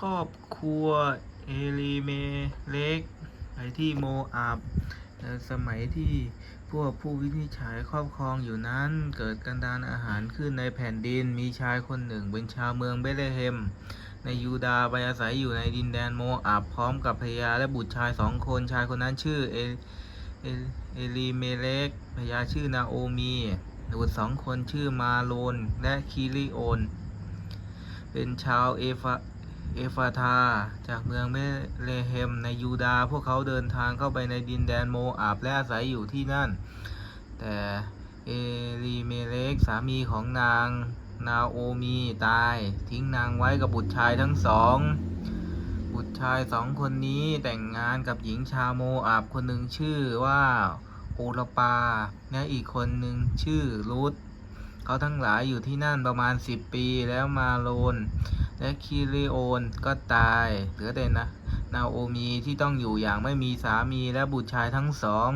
ครอบครัวเอลีเมเล็กไปที่โมอาบสมัยที่พวกผู้วินิจฉัยครอบครองอยู่นั้น เกิดกันดานอาหารขึ้นในแผ่นดินมีชายคนหนึ่งเป็นชาวเมืองเบเลเฮม ในยูดาห์ไปอาศัยอยู่ในดินแดนโมอาบพร้อมกับภรรยาและบุตรชายสองคนชายคนนั้นชื่อเอเอลีเมเล็กภรรยาชื่อนาโอมีบุตรสองคนชื่อมาโลนและคิริโอน เป็นชาวเอฟา เอฟาทา จากเมืองเบธเลเฮมในยูดาห์พวกเขาเดินทางเข้าไปในดินแดนโมอาบและอาศัยอยู่ที่นั่น แต่เอลีเมเลกสามีของนางนาโอมีตาย ทิ้งนางไว้กับบุตรชายทั้งสอง บุตรชายสองคนนี้แต่งงานกับหญิงชาโมอาบคนหนึ่งชื่อว่าโอลปา และอีกคนหนึ่งชื่อรุธ เขาทั้งหลายอยู่ที่นั่นประมาณสิบปีแล้วมาโลน และคิริโอนก็ตายเหลือแต่นะนาโอมีที่ต้องอยู่อย่างไม่มีสามีและบุตรชายทั้งสอง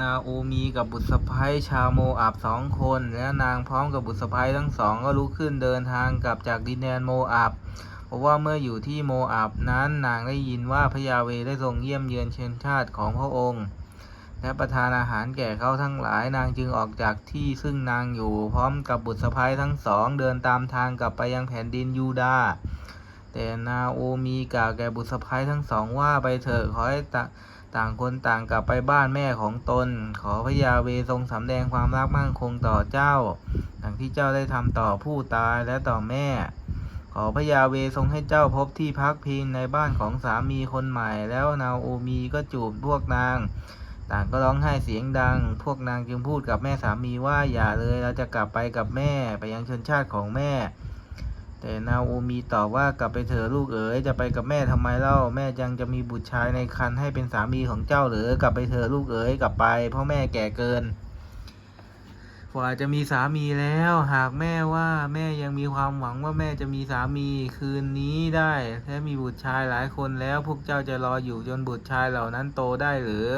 นาโอมีกับบุตรสะใภ้ชาวโมอาบสองคน และนางพร้อมกับบุตรสะใภ้ทั้งสองก็ลุกขึ้นเดินทางกลับจากดินแดนโมอาบเพราะว่าเมื่ออยู่ที่โมอาบนั้นนางได้ยินว่าพระยาเวได้ทรงเยี่ยมเยือนเชิญชาติของพระองค์ และประทานอาหารแก่เขาทั้งหลายนางจึงออกจากที่ซึ่งนางอยู่พร้อมกับบุตรสะใภ้ทั้งสองเดินตามทางกลับไปยังแผ่นดินยูดาห์แต่นาโอมีกล่าวแก่บุตรสะใภ้ทั้งสองว่าไปเถอะขอให้ตะต่างคนต่างกลับไปบ้านแม่ของตน ขอพระยาเวทรงสำแดงความรักมั่นคงต่อเจ้าดังที่เจ้าได้ทำต่อผู้ตายและต่อแม่ ขอพระยาเวทรงให้เจ้าพบที่พักพิงในบ้านของสามีคนใหม่ แล้วนาโอมีก็จูบพวกนาง ต่างก็ร้องไห้เสียงดัง พวกนางจึงพูดกับแม่สามีว่าอย่าเลยเราจะกลับไปกับแม่ไปยังชนชาติของแม่ แต่นาโอมีตอบว่ากลับไปเถอะลูกเอ๋ยจะไปกับแม่ทำไมเล่าแม่ยังจะมีบุตรชายในครรภ์ให้เป็นสามีของเจ้าหรือกลับไปเถอะลูกเอ๋ยกลับไป เพราะแม่แก่เกินกว่าจะมีสามีแล้ว หากแม่ว่าแม่ยังมีความหวังว่าแม่จะมีสามีคืนนี้ได้ และมีบุตรชายหลายคนแล้วพวกเจ้าจะรออยู่จนบุตรชายเหล่านั้นโตได้หรือ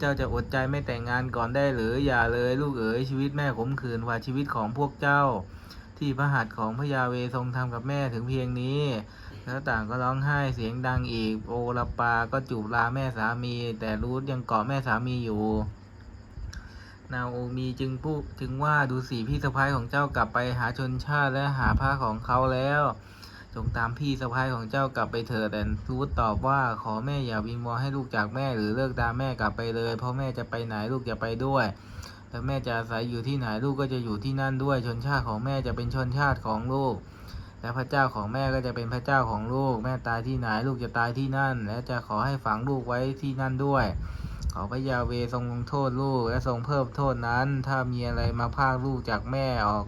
เจ้าจะอดใจไม่แต่งงานก่อนได้หรืออย่าเลยลูกเอ๋ยชีวิตแม่ขมขื่นกว่าชีวิตของพวกเจ้า ที่พระหัตถ์ของพระยาเวทรงทำกับแม่ถึงเพียงนี้ แล้วต่างก็ร้องไห้เสียงดังอีก โอลปาก็จูบลาแม่สามี แต่รูธยังเกาะแม่สามีอยู่นาโอมีจึงพูดถึงว่าดูสิพี่สะพ้ายของเจ้ากลับไปหาชนชาติและหาผ้าของเขาแล้ว จงตามพี่สะพ้ายของเจ้ากลับไปเถิดแต่รูธตอบว่าขอแม่อย่าวิงวอนให้ลูกจากแม่หรือเลิกตามแม่กลับไปเลย เพราะแม่จะไปไหนลูกจะไปด้วยแต่แม่จะอาศัยอยู่ที่ไหนลูกก็จะอยู่ที่นั่นด้วยชนชาติของแม่จะเป็นชนชาติของลูก และพระเจ้าของแม่ก็จะเป็นพระเจ้าของลูก แม่ตายที่ไหนลูกจะตายที่นั่น และจะขอให้ฝังลูกไว้ที่นั่นด้วย ขอพระยาเวทรงลงโทษลูกและทรงเพิ่มโทษนั้น ถ้ามีอะไรมาพากลูกจากแม่ออก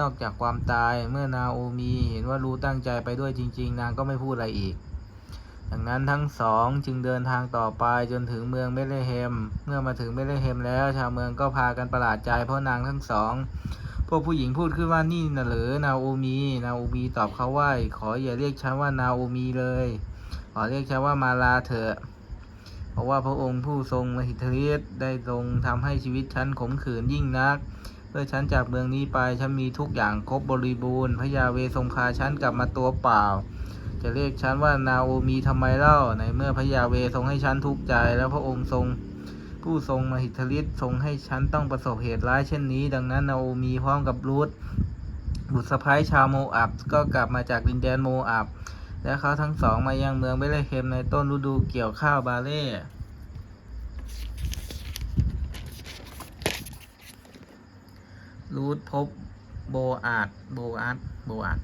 นอกจากความตายเมื่อนาโอมีเห็นว่ารู้ตั้งใจไปด้วยจริง ๆ นางก็ไม่พูดอะไรอีกดังนั้นทั้งสองจึงเดินทางต่อไปจนถึงเมืองเบธเลเฮม เมื่อมาถึงเบธเลเฮมแล้ว ชาวเมืองก็พากันประหลาดใจเพราะนางทั้งสอง พวกผู้หญิงพูดขึ้นว่านี่น่ะหรือนาโอมี นาโอมีตอบเขาว่าขออย่าเรียกฉันว่านาโอมีเลย ขอเรียกฉันว่ามาลาเถอะ ราะว่าพระองค์ผู้ทรงมหิทธิฤทธิ์ได้ทรงทำให้ชีวิตฉันขมขื่นยิ่งนัก เมื่อฉันจากเมืองนี้ไปฉันมีทุกอย่างครบบริบูรณ์พระยาเวทรงพาฉันกลับมาตัวเปล่า จะเรียกฉันว่านาโอมีทำไมเล่าในเมื่อพระยาเวทรงให้ฉันทุกข์ใจ แล้วพระองค์ทรงผู้ทรงมหิทธิฤทธิ์ทรงให้ฉันต้องประสบเหตุร้ายเช่นนี้ ดังนั้นนาโอมีพร้อมกับรูธบุตรสะพ้ายชาวโมอับก็กลับมาจากดินแดนโมอับ และเขาทั้งสองมายังเมืองเบเลเฮมในต้นฤดูเกี่ยวข้าวบาเล่รูธพบโบอาดโบอาดโบอาด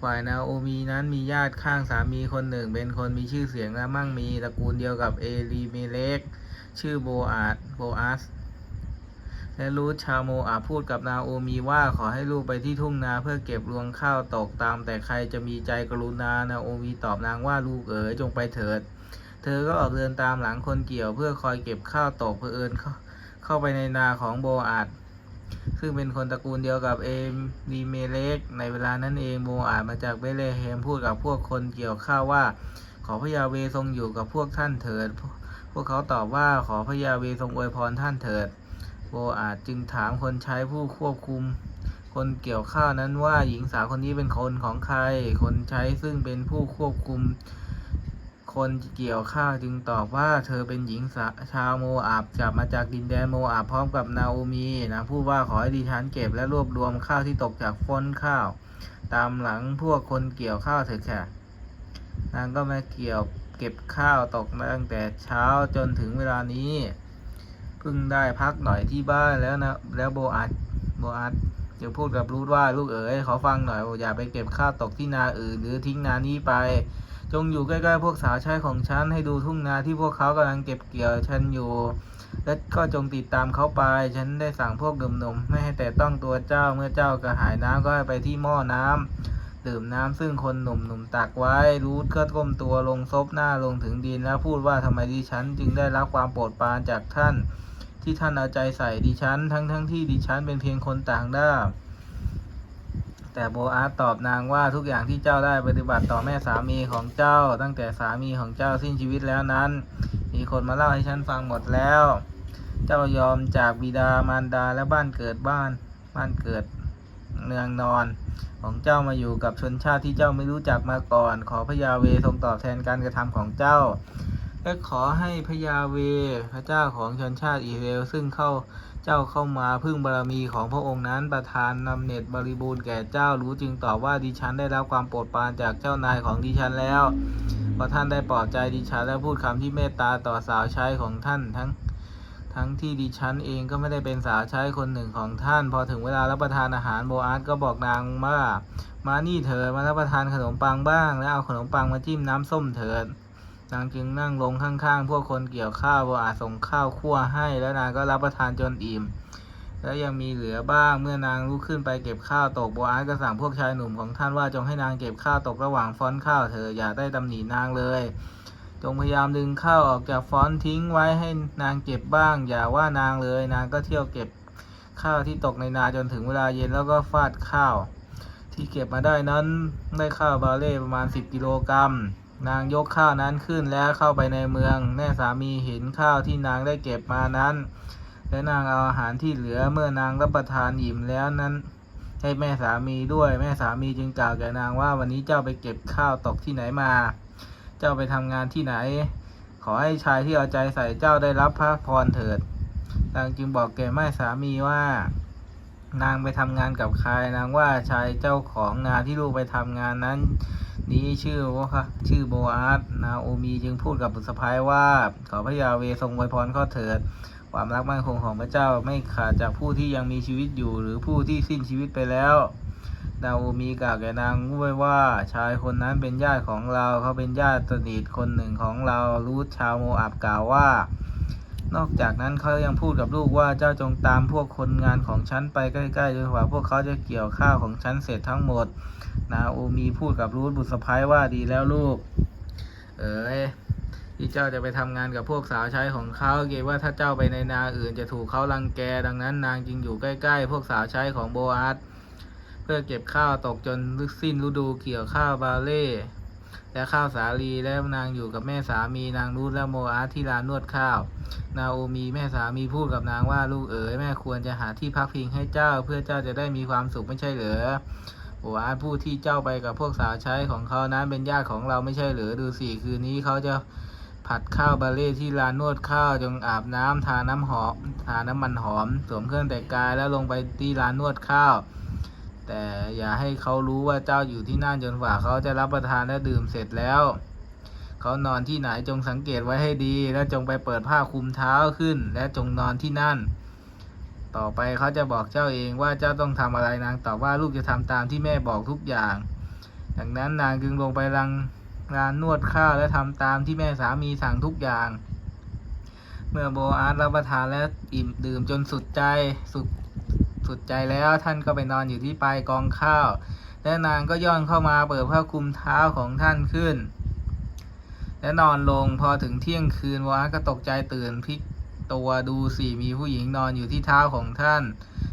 ฝ่ายนาโอมีนั้นมีญาติข้างสามีคนหนึ่ง เป็นคนมีชื่อเสียงและมั่งมีตระกูลเดียวกับเอลีเมเล็กชื่อโบอาดโบอาส และรูธชาวโมอาพูดกับนาโอมีว่าขอให้ลูกไปที่ทุ่งนาเพื่อเก็บรวงข้าวตกตาม แต่ใครจะมีใจกรุณานาโอมีตอบนางว่าลูกเอ๋ยจงไปเถิด เธอก็ออกเดินตามหลังคนเกี่ยวเพื่อคอยเก็บข้าวตกเพื่อเอิญเข้าเข้าไปในนาของโบอาดซึ่งเป็นคนตระกูลเดียวกับเอมดีเมเลกในเวลานั้นเองโมอาดมาจากเบเลเฮมพูดกับพวกคนเกี่ยวข้าวว่า ขอพระยาเวทรงอยู่กับพวกท่านเถิด พวกเขาตอบว่าขอพระยาเวทรงอวยพรท่านเถิด โบอาดจึงถามคนใช้ผู้ควบคุม คนเกี่ยวข้าวนั้นว่าหญิงสาวคนนี้เป็นคนของใคร คนใช้ซึ่งเป็นผู้ควบคุม คนเกี่ยวข้าวจึงตอบว่าเธอเป็นหญิงสาชาวโมอาบจับมาจากดินแดนโมอาบพร้อมกับนาโอมีนะพูดว่าขอให้ดิฉันเก็บและรวบรวมข้าวที่ตกจากฟ้นข้าว ตามหลังพวกคนเกี่ยวข้าวเถิดค่ะนางก็มาเกี่ยวเก็บข้าวตกมาตั้งแต่เช้าจนถึงเวลานี้ พิ่งได้พักหน่อยที่บ้านแล้วนะ แล้วโบอาดโบอาดจะพูดกับรูทว่าลูกเอ๋ยขอฟังหน่อยอย่าไปเก็บข้าวตกที่นาอื่นหรือทิ้งนานี้ไป จงอยู่ใกล้ๆพวกสาวใช้ของฉันให้ดูทุ่งนาที่พวกเขากำลังเก็บเกี่ยวฉันอยู่ และก็จงติดตามเขาไป ฉันได้สั่งพวกหนุ่มๆไม่ให้แต่ต้องตัวเจ้าเมื่อเจ้ากระหายน้ำก็ให้ไปที่หม้อน้ำดื่มน้ำซึ่งคนหนุ่มๆตักไว้ รูทก็ก้มตัวลงซบหน้าลงถึงดินแล้วพูดว่าทำไมดิฉันจึงได้รับความโปรดปรานจากท่าน ที่ท่านเอาใจใส่ดิฉัน ทั้งๆทที่ดิฉันเป็นเพียงคนต่างด้าวแต่โบอาตอบนางว่าทุกอย่างที่เจ้าได้ปฏิบัติต่อแม่สามีของเจ้า ตั้งแต่สามีของเจ้าสิ้นชีวิตแล้วนั้น มีคนมาเล่าให้ฉันฟังหมดแล้ว เจ้ายอมจากบิดามารดาและบ้านเกิดบ้านบ้านเกิดเนืองนอนของเจ้ามาอยู่กับชนชาติที่เจ้าไม่รู้จักมาก่อน ขอพระยาเวทรงตอบแทนการกระทำของเจ้า และขอให้พระยาเวพระเจ้าของชนชาติอิสราเอลซึ่งเข้าเจ้าเข้ามาพึ่งบารมีของพระองค์นั้นประทานนำเน็ตบริบูรณ์แก่เจ้ารู้จึงตอบว่าดิฉันได้รับความโปรดปรานจากเจ้านายของดิฉันแล้วพราะท่านได้ปลอบใจดิฉันและพูดคำที่เมตตาต่อสาวใช้ของท่านทั้งทั้งที่ดิฉันเองก็ไม่ได้เป็นสาวใช้คนหนึ่งของท่าน พอถึงเวลารับประทานอาหารโบอาร์ตก็บอกนางว่ามานี่เถิดมารับประทานขนมปังบ้าง แล้วเอาขนมปังมาจิ้มน้ำส้มเถิด นางจึงนั่งลงข้างๆ พวกคนเกี่ยวข้าวโบอาส่งข้าวคั่วให้ แล้วนางก็รับประทานจนอิ่ม แล้วยังมีเหลือบ้าง เมื่อนางลุกขึ้นไปเก็บข้าวตกโบอาร์ก็สั่งพวกชายหนุ่มของท่านว่าจงให้นางเก็บข้าวตกระหว่างฟ้อนข้าวเธออย่าได้ตำหนินางเลย จงพยายามดึงข้าวออกจากฟ้อนทิ้งไว้ให้นางเก็บบ้าง อย่าว่านางเลย นางก็เที่ยวเก็บข้าวที่ตกในนาจนถึงเวลาเย็นแล้วก็ฟาดข้าว ที่เก็บมาได้นั้นได้ข้าวบาเล่ประมาณ 10 กิโลกรัม นางยกข้าวนั้นขึ้นแล้วเข้าไปในเมือง แม่สามีเห็นข้าวที่นางได้เก็บมานั้น และนางเอาอาหารที่เหลือเมื่อนางรับประทานอิ่มแล้วนั้น ให้แม่สามีด้วย แม่สามีจึงกล่าวแก่นางว่าวันนี้เจ้าไปเก็บข้าวตกที่ไหนมา เจ้าไปทำงานที่ไหน ขอให้ชายที่เอาใจใส่เจ้าได้รับพระพรเถิด นางจึงบอกแก่แม่สามีว่า นางไปทำงานกับใครนางว่าชายเจ้าของนานที่ลูกไปทำงานนั้น นี้ชื่อว่าชื่อโบอาสนาโอมีจึงพูดกับบุตรสะพ้ายว่า ขอพระยาเวทรงไวยพรข้อเถิด ความรักมั่นคงของพระเจ้าไม่ขาดจากผู้ที่ยังมีชีวิตอยู่ หรือผู้ที่สิ้นชีวิตไปแล้วนาโอมีกล่าวแก่นางด้วยว่าชายคนนั้นเป็นญาติของเราเขาเป็นญาติสนิทคนหนึ่งของเรารูทชาวโมอาบกล่าวว่า นอกจากนั้นเขายังพูดกับลูกว่าเจ้าจงตามพวกคนงานของฉันไปใกล้ๆจนกว่าพวกเขาจะเกี่ยวข้าวของฉันเสร็จทั้งหมด นาโอมีพูดกับรูทบุตรสะพ้ายว่าดีแล้วลูก เอ๋ยที่เจ้าจะไปทำงานกับพวกสาวใช้ของเขาเกรงว่าถ้าเจ้าไปในนาอื่นจะถูกเขารังแก ดังนั้นนางจึงอยู่ใกล้ๆ พวกสาวใช้ของโบอาสเพื่อเก็บข้าวตกจนสิ้นฤดูเกี่ยวข้าวบาเล่และข้าวสาลีแล้วนางอยู่กับแม่สามีนางรูทและโมอาสที่ลานนวดข้าว นาโอมีแม่สามีพูดกับนางว่าลูกเอ๋ยแม่ควรจะหาที่พักพิงให้เจ้า เพื่อเจ้าจะได้มีความสุขไม่ใช่เหรือ โออาผู้ที่เจ้าไปกับพวกสาวใช้ของเขานั้นเป็นญาติของเราไม่ใช่หรือดูสิคืนนี้เขาจะผัดข้าวบาเล่ที่ลานนวดข้าวจงอาบน้ำทาน้ำหอมทาน้ำมันหอม สวมเครื่องแต่งกายแล้วลงไปที่ลานนวดข้าว แต่อย่าให้เขารู้ว่าเจ้าอยู่ที่นั่นจนกว่าเขาจะรับประทานและดื่มเสร็จแล้ว เขานอนที่ไหนจงสังเกตไว้ให้ดี และจงไปเปิดผ้าคลุมเท้าขึ้น และจงนอนที่นั่น ต่อไปเขาจะบอกเจ้าเองว่าเจ้าต้องทำอะไรนางตอบว่าลูกจะทำตามที่แม่บอกทุกอย่างดังนั้นนางจึงลงไปรังงานนวดข้าวและทำตามที่แม่สามีสั่งทุกอย่าง เมื่อโบอาร์ตรับประทานและอิ่มดื่มจนสุดใจสุดสุดใจแล้วท่านก็ไปนอนอยู่ที่ปลายกองข้าว และนางก็ย่อนเข้ามาเปิดผ้าคลุมเท้าของท่านขึ้น และนอนลงพอถึงเที่ยงคืนวาก็ตกใจตื่นพลิก ตัวดูสิมีผู้หญิงนอนอยู่ที่เท้าของท่าน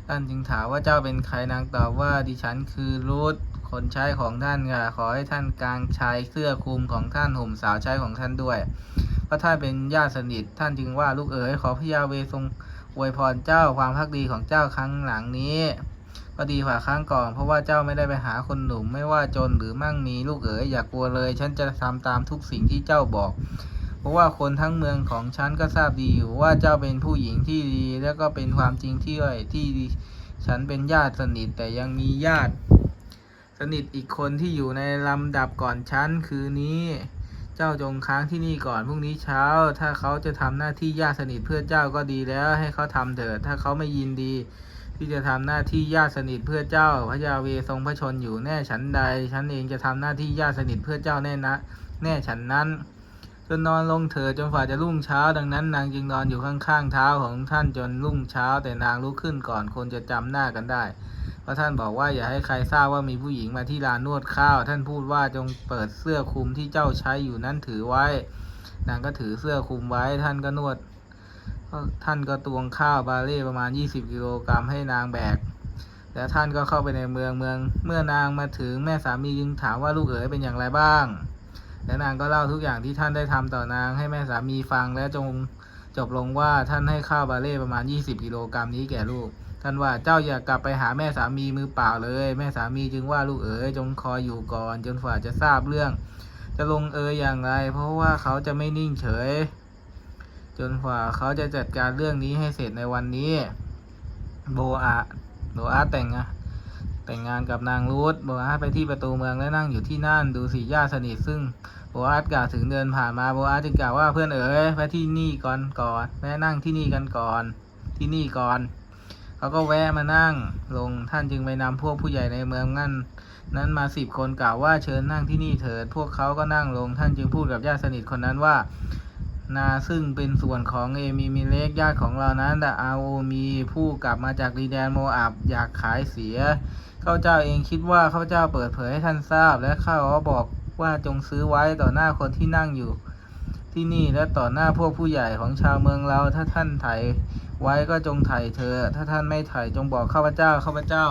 ท่านจึงถามว่าเจ้าเป็นใครนางตอบว่าดิฉันคือรูทคนใช้ของท่านค่ะขอให้ท่านกางชายเสื้อคลุมของท่านห่มสาวใช้ของท่านด้วย เพราะท่านเป็นญาติสนิทท่านจึงว่าลูกเอ๋ยขอพระยาเวทรงอวยพรเจ้าความพักดีของเจ้าครั้งหลังนี้ ก็ดีกว่าครั้งก่อนเพราะว่าเจ้าไม่ได้ไปหาคนหนุ่มไม่ว่าจนหรือมั่งมีลูกเอ๋ยอย่ากกลัวเลย ฉันจะทำตามทุกสิ่งที่เจ้าบอก เพราะว่าคนทั้งเมืองของฉันก็ทราบดีอยู่ว่าเจ้าเป็นผู้หญิงที่ดี และก็เป็นความจริงที่ด้วยที่ฉันเป็นญาติสนิทแต่ยังมีญาติ สนิทอีกคนที่อยู่ในลำดับก่อนฉันคืนนี้ เจ้าจงค้างที่นี่ก่อนพรุ่งนี้เช้า ถ้าเขาจะทำหน้าที่ญาติสนิทเพื่อเจ้าก็ดีแล้ว ให้เขาทำเถิดถ้าเขาไม่ยินดี ที่จะทำหน้าที่ญาติสนิทเพื่อเจ้า พระยาเวทรงพระชนอยู่แน่ฉันใด ฉันเองจะทำหน้าที่ญาติสนิทเพื่อเจ้าแน่นะ แน่ฉันนั้น จนนอนลงเถิดจนฝ่าจะรุ่งเช้า ดังนั้นนางจึงนอนอยู่ข้างๆเท้าของท่านจนรุ่งเช้า แต่นางลุกขึ้นก่อนคนจะจำหน้ากันได้เพราะท่านบอกว่าอย่าให้ใครทราบว่ามีผู้หญิงมาที่ลานนวดข้าว ท่านพูดว่าจงเปิดเสื้อคลุมที่เจ้าใช้อยู่นั้นถือไว้ นางก็ถือเสื้อคลุมไว้ ท่านก็นวด ท่านก็ตวงข้าวบาเล่ประมาณ 20 กิโลกรัมให้นางแบก แล้วท่านก็เข้าไปในเมืองเมือง เมื่อนางมาถึงแม่สามีจึงถามว่าลูกเอ๋ยเป็นอย่างไรบ้าง และนางก็เล่าทุกอย่างที่ท่านได้ทำต่อนางให้แม่สามีฟังและจงจบลงว่าท่านให้ข้าวบาเล่ประมาณ 20 กิโลกรัมนี้แก่ลูก ท่านว่าเจ้าอย่ากลับไปหาแม่สามีมือเปล่าเลย แม่สามีจึงว่าลูกเอ๋ยจงคอยอยู่ก่อน จนฝ่าจะทราบเรื่อง จะลงเอยอย่างไร เพราะว่าเขาจะไม่นิ่งเฉย จนฝ่าเขาจะจัดการเรื่องนี้ให้เสร็จในวันนี้ โบอาโบอาแต่งงาน แต่งงานกับนางรูธโบอาไปที่ประตูเมืองและนั่งอยู่ที่นั่นดูสีญาติสนิทซึ่งโบอาสกล่าวถึงเดินผ่านมาโบอาสจึงกล่าวว่าเพื่อนเอ๋ยไปที่นี่ก่อนก่อนแวะนั่งที่นี่กันก่อน ที่นี่ก่อนเขาก็แวะมานั่งลงท่านจึงไปนำพวกผู้ใหญ่ในเมืองนั่นนั้นมาสิบคนกล่าวว่าเชิญนั่งที่นี่เถิดพวกเขาก็นั่งลงท่านจึงพูดกับญาติสนิทคนนั้นว่า นาซึ่งเป็นส่วนของเอมีมิเลกญาติของเรานั้นแต่อาโอมีผู้กลับมาจากดีแดนโมอาบอยากขายเสีย ข้าเจ้าเองคิดว่าข้าเจ้าเปิดเผยให้ท่านทราบ และข้าก็บอกว่าจงซื้อไว้ต่อหน้าคนที่นั่งอยู่ ที่นี่และต่อหน้าพวกผู้ใหญ่ของชาวเมืองเรา ถ้าท่านไถไว้ก็จงไถเธอ ถ้าท่านไม่ไถจงบอกข้าพเจ้าข้าพเจ้า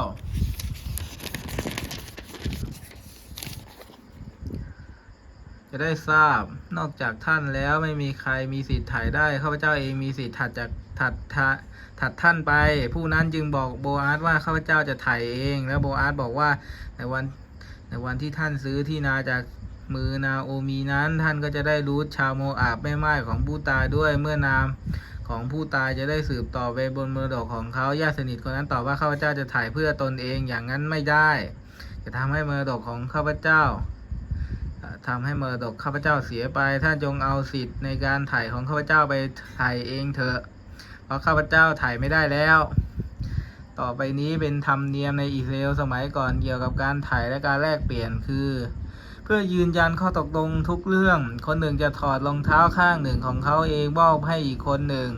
จะได้ทราบ นอกจากท่านแล้วไม่มีใครมีสิทธิ์ถ่ายได้ข้าพเจ้าเองมีสิทธิ์ถัดจากถัดทะถัดท่านไป ผู้นั้นจึงบอกโบอาสว่าข้าพเจ้าจะถ่ายเอง แล้วโบอาสบอกว่าในวันในวันที่ท่านซื้อที่นาจากมือนาโอมีนั้น ท่านก็จะได้รู้ชาวโมอาบแม่ไม้ของผู้ตายด้วยเมื่อนามของผู้ตายจะได้สืบต่อไปบนมรดกของเขาญาติสนิทคนนั้นตอบว่าข้าพเจ้าจะถ่ายเพื่อตนเองอย่างนั้นไม่ได้ จะทำให้มรดกของข้าพเจ้า ทำให้มรดกข้าพเจ้าเสียไป ท่านจงเอาสิทธิ์ในการถ่ายของข้าพเจ้าไปถ่ายเองเถอะ เพราะข้าพเจ้าถ่ายไม่ได้แล้ว ต่อไปนี้เป็นธรรมเนียมในอิสราเอลสมัยก่อนเกี่ยวกับการถ่ายและการแลกเปลี่ยนคือ เพื่อยืนยันข้อตกลงทุกเรื่อง คนหนึ่งจะถอดรองเท้าข้างหนึ่งของเขาเองมอบให้อีกคนหนึ่ง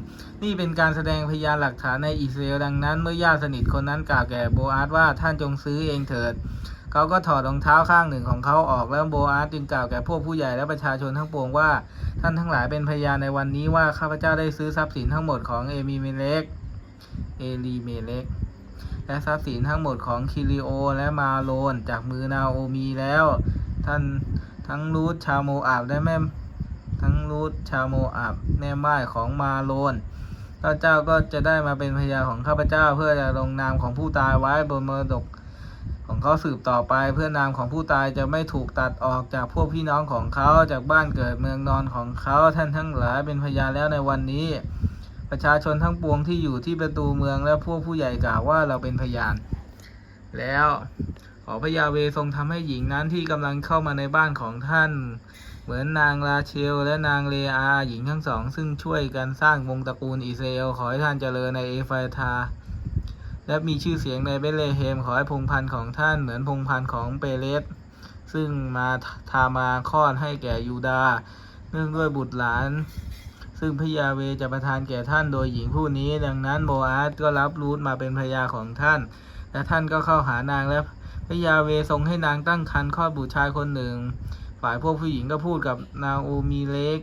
นี่เป็นการแสดงพยานหลักฐานในอิสราเอลดังนั้น เมื่อญาติสนิทคนนั้นกล่าวแก่โบอาสว่าท่านจงซื้อเองเถิด เขาก็ถอดรองเท้าข้างหนึ่งของเขาออกแล้วโบอาสจึงกล่าวแก่พวกผู้ใหญ่และประชาชนทั้งปวงว่า ท่านทั้งหลายเป็นพยานในวันนี้ว่าข้าพเจ้าได้ซื้อทรัพย์สินทั้งหมดของเอมีเมเลกเอลีเมเลกและทรัพย์สินทั้งหมดของคิริโอและมาโลนจากมือนาโอมีแล้ว ท่านทั้งรูทชาวโมอาบและแม่ทั้งรูทชาวโมอาบแม่ไม้ของมาโลนข้าเจ้าก็จะได้มาเป็นพยานของข้าพเจ้าเพื่อจะลงนามของผู้ตายไว้บนมรดก ของเขาสืบต่อไปเพื่อนามของผู้ตายจะไม่ถูกตัดออกจากพวกพี่น้องของเขาจากบ้านเกิดเมืองนอนของเขาท่านทั้งหลายเป็นพยานแล้วในวันนี้ ประชาชนทั้งปวงที่อยู่ที่ประตูเมืองและพวกผู้ใหญ่กล่าวว่าเราเป็นพยาน แล้วขอพระยาเวทรงทำให้หญิงนั้นที่กำลังเข้ามาในบ้านของท่าน เหมือนนางราเชล และนางเลอาหญิงทั้งสอง ซึ่งช่วยกันสร้างวงตระกูลอิสราเอลขอให้ท่านเจริญในเอฟาทา และมีชื่อเสียงในเบธเลเฮมขอให้พงพันธ์ของท่านเหมือนพงพันธ์ของเปเรสซึ่งมาทามาคลอดให้แก่ยูดาเนื่องด้วยบุตรหลาน ซึ่งพระยาเวจะประทานแก่ท่านโดยหญิงผู้นี้ ดังนั้นโบอาสก็รับรูทมาเป็นภรยาของท่าน และท่านก็เข้าหานางและพระยาเวทรงให้นางตั้งครรภ์คลอดบุตรชายคนหนึ่ง ฝ่ายพวกผู้หญิงก็พูดกับนาโอมีเล็ก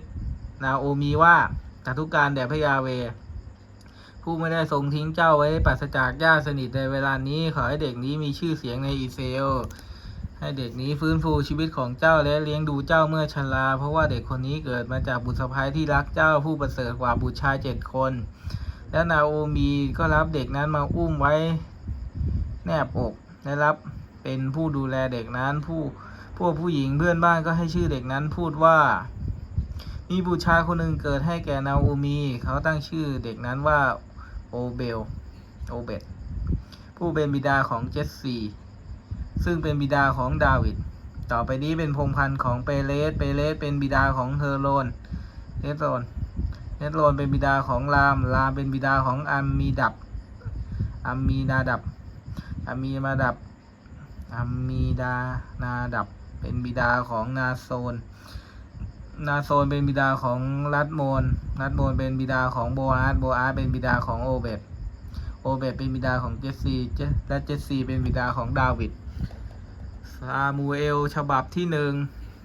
นาโอมีว่าสาธุการแด่พระยาเว ผู้ไม่ได้ทรงทิ้งเจ้าไว้ปราศจากญาติสนิทในเวลานี้ขอให้เด็กนี้มีชื่อเสียงในอิสราเอลให้เด็กนี้ฟื้นฟูชีวิตของเจ้าและเลี้ยงดูเจ้าเมื่อชราเพราะว่าเด็กคนนี้เกิดมาจากบุตรสะใภ้ที่รักเจ้าผู้ประเสริฐกว่าบุตรชายเจ็ดคน และนาโอมีก็รับเด็กนั้นมาอุ้มไว้แนบอกได้รับเป็นผู้ดูแลเด็กนั้นผู้พวกผู้หญิงเพื่อนบ้านก็ให้ชื่อเด็กนั้นพูดว่า มีบุตรชายคนหนึ่งเกิดให้แก่นาโอมี เขาตั้งชื่อเด็กนั้นว่า โอเบล โอเบตผู้เป็นบิดาของเจสซีซึ่งเป็นบิดาของดาวิด ต่อไปนี้เป็นพงพันธุ์ของเปเรสเปเรสเป็นบิดาของเฮโรนเฮโรนเฮโรนเป็นบิดาของราม รามเป็นบิดาของอามีดับอามีนาดับอามีมาดับอามีดานาดับ เป็นบิดาของนาโซน นาโซนเป็นบิดาของรัดโมน รัดโมนเป็นบิดาของโบอาสโบอาสเป็นบิดาของโอเบตโอเบตเป็นบิดาของเจสซีเจและเจสซีเป็นบิดาของดาวิดซามูเอลฉบับที่หนึ่ง